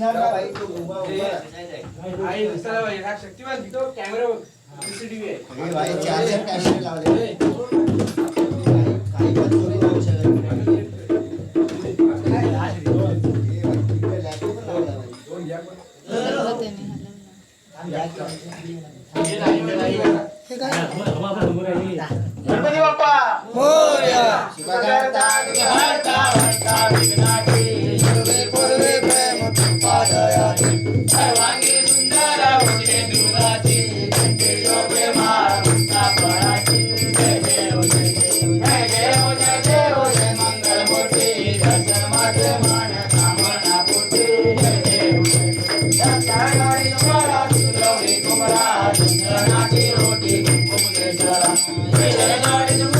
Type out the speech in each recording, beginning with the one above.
दिसणार ना बाई तो उभा उभा हे बाई चार्जर कॅशे लावले काही पण चोरी जाऊ शकत नाही. हे बाई, तिकडे laptop पण लावला बाई. हलवलं त्याने, हलवलं. थांब, या की. गणपती बाप्पा मोरया. शिवाजी महाराज, ജയനാടിനും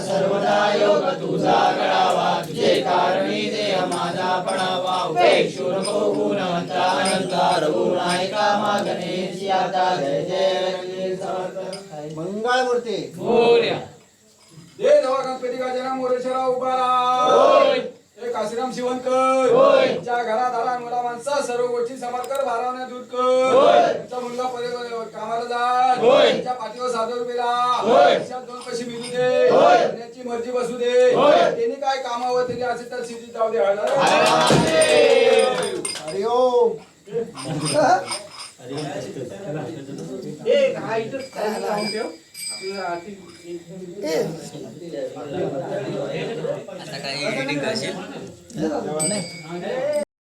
सर्वदा योग तुझा घडावा तुझे कारण प्रणवा उपेक्षुरको गुणवंतानंता रघुनायका मा आता जय जय मंगळ मूर्ती मोर्या जय नवा गणपती गजानन काशीराम शिवणकर तुमच्या घरात आला मुला माणसा सर्व गोष्टी समर्कर भारावण्या दूर कर. तुमचा मुलगा परत कामाला जा. पाठीवर सात रुपये दोन पैसे मिळू दे. त्याची मर्जी बसू दे. त्यांनी काय कामावर त्यांनी असे तर सिद्धी जाऊ दे. अरे ओ इथं. आता काही एडिटिंग असेल